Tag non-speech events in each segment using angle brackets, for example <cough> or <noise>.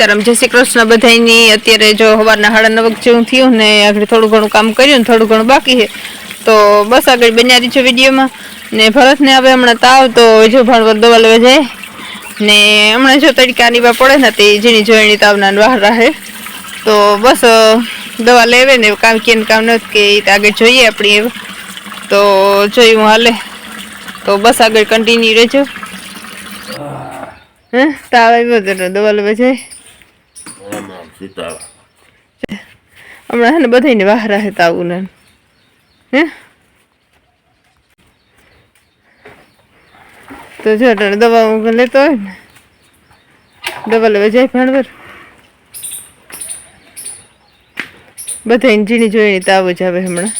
સીતારામ, જય શ્રી કૃષ્ણ બધાની અત્યારે જો સવારના સાડા નવક જેવું થયું ને આગળ થોડું ઘણું કામ કર્યું ને થોડું ઘણું બાકી છે. તો બસ આગળ બન્યા છે વિડીયોમાં. ને ભરતને હવે હમણાં તાવ, તો જો ભણવર દવા લેવા જાય. ને હમણાં જો તડકાની બા પડે ને તે ઝીણી જોઈણી તાવના બહાર રહે તો બસ દવા લેવે ને કામ કે કામ નથી કે એ આગળ જોઈએ આપણી તો જોયું હાલે. તો બસ આગળ કન્ટિન્યુ રહેજો. હે, તાવ આવ્યો દવા લેવા જાય. હમણાં હે ને બધાને બહાર રહે તાવું ને હે તો જો દવા ઊંઘ લેતો હોય ને દવા લેવા જાય ભણવર બધાને જીણી જોઈને તાવ જ આવે હમણાં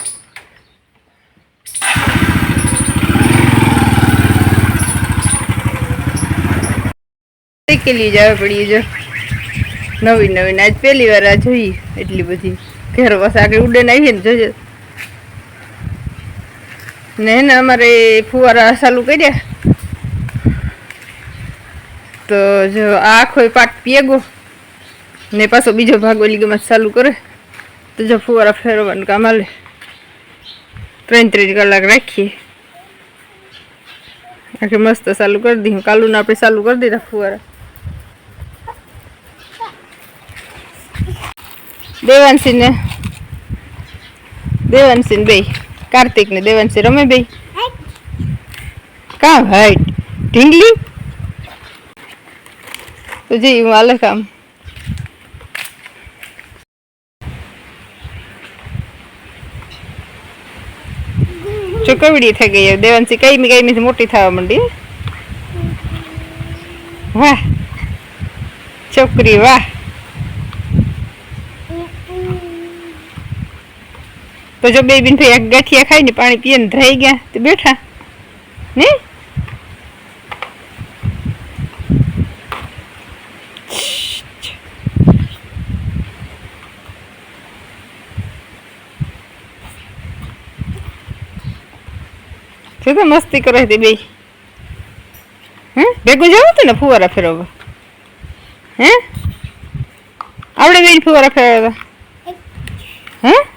સાયકલી જ આવે પડી જો નવી નવીન આજ પહેલી વાર આ જોઈ એટલી બધી. ઘેર બસ આગળ ઉડે આવીએ ને જોજો. ને એને અમારે ફુવારા ચાલુ કર્યા. તો જો આ આખો પાટ પેગો ને પાછો બીજો ભાગ ઓલી ગમે ચાલુ કરે. તો જો ફુવારા ફેરવવાનું કામ હાલે. ત્રણ ત્રણ કલાક રાખીએ. આખી મસ્ત ચાલુ કરી દી કાલુને આપણે ચાલુ કરી દીધા ફુવારા. દેવાંશી ને દેવાંશી ને બે કાર્તિક ને દેવાંશી રમે બે કામ હાઈટ ઢીંગલી તો જી હું હાલે કામ ચુકવડી થઈ ગઈ દેવાંશી કઈ કઈ મી મોટી થવા માંડી વાહ છોકરી વાહ તો જો બે બિન ભાઈ ગાંઠિયા ખાઈને પાણી પીએ ને ધરાઈ ગયા, તો બેઠા. ને? તો મસ્તી કરે હતી બે હે? ભેગું જવું હતું ને ફુવારા ફેરવવા. હે? આવડે બે ફુવારા ફેરવવા. હે?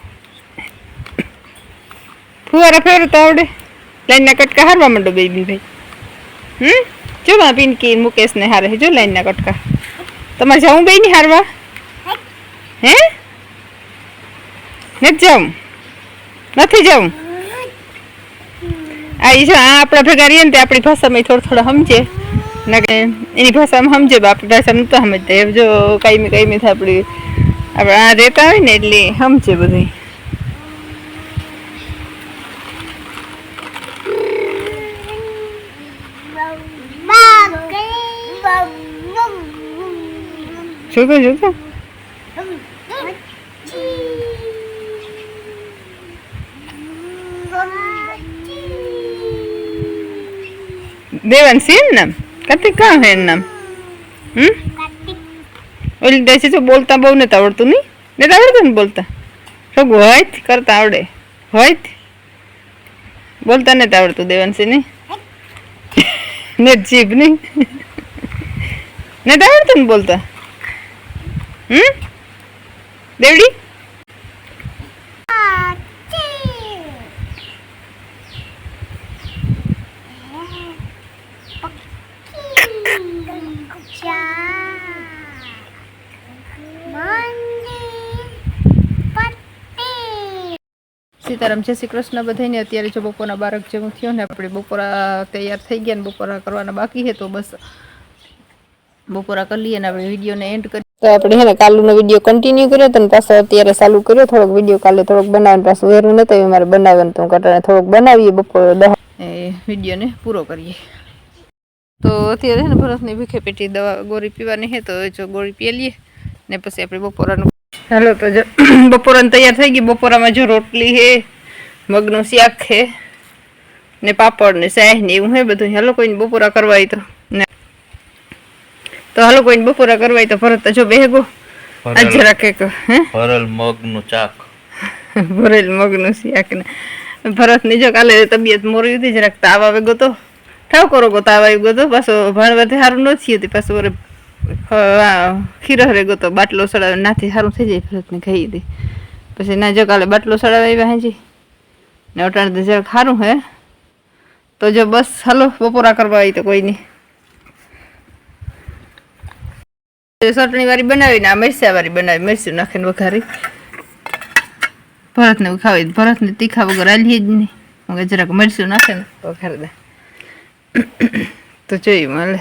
ફુવારા ફેરવતા આવડે. લાઈનના કટકા હારવા માંડો બેબી ભાઈ. હમ? જો માં પિંકી મુકેશને હારે જો લાઈનના કટકા. તમારે જવું બે ની હારવા? હે? નથી જવું નથી જવું આ જો આ આપણા ભેગા રહીએ ને તે આપણી ભાષામાં થોડું થોડું સમજે. ને એની ભાષામાં સમજે પણ આપણી ભાષા નહોતા સમજતા. જો કાંઈ કાંઈ થાય આપણી આપણે આ રહેતા હોય ને એટલે સમજે બધું જોતો જોતો દેવાંશી એમ નામ કાર્તિક કાં હે એનું નામ હમ ઓલી દેશે જો બોલતા બહુ નથી આવડતું નહીં નથી આવડતું ને બોલતા સગું હોય જ કરતા આવડે હોય જ બોલતા નથી આવડતું દેવાંશી નહીં ને જીભ નહીં નથી આવડતું ને બોલતા હમ દેવડી સીતારામ, જય શ્રી કૃષ્ણ. બધાને અત્યારે જો બપોરના બારક જેવું થયું ને, આપણે બપોરા તૈયાર થઈ ગયા ને, બપોરા કરવાના બાકી છે તો બસ બપોરા કરી લઈએ ને, આપણે વિડીયોને એન્ડ કરી તો આપણે હે ને કાલુનો વીડિયો કન્ટિન્યુ કર્યો તો પાછો અત્યારે ચાલુ કર્યો. થોડોક વીડિયો કાલે થોડોક બનાવવાનું પાછું વેરું નતું મારે બનાવવાનું તો કટાણે થોડોક બનાવીએ બપોરે દહ એ વિડીયોને પૂરો કરીએ. તો અત્યારે છે ને ભરતની ભીખે પેટી દવા ગોળી પીવાની છે તો જો ગોળી પી લઈએ ને પછી આપણે બપોરાનું હાલો તો જો <clears throat> બપોરાનું તૈયાર થઈ ગઈ. બપોરામાં જો રોટલી છે મગનું શાક છે ને પાપડ ને શાહ ને એવું હે બધું. હાલો કોઈને બપોરા કરવા હોય તો. ને તો હાલો કોઈને બપોરા કરવા તો ભરત તો જો બેગો આજ જરાક એક હે? ભરેલ મગનું ચાક. <laughs> ભરેલ મગનું શાક ને. ભરતની જો કાલે તબિયત મોરી હતી જરાક તાવ આવે ગયો તો. ઠાવ કરો ગો તાવ આવી ગયો તો. પાછો ભણવાથી સારું ન થયું હતું. પાછું ખીર હરે રેગો તો બાટલો સડાવે નાથી સારું થઈ જાય ભરતને ખાઈ હતી પછી ના જો કાલે બાટલો સડાવે આવ્યા હાજી. ને અટાણ જરાક સારું હે? તો જો બસ હાલો બપોરા કરવા આવી તો કોઈ નહીં. ચટણી વાળી બનાવીને, આ મરચા વાળી બનાવી, મરચું નાખીને વઘારી. ભરતને ખાવી ભરતને તીખા વગર આલીએ જ નહીં. હું જરાક મરચું નાખે ને વઘારી દે. તો જોઈ મળે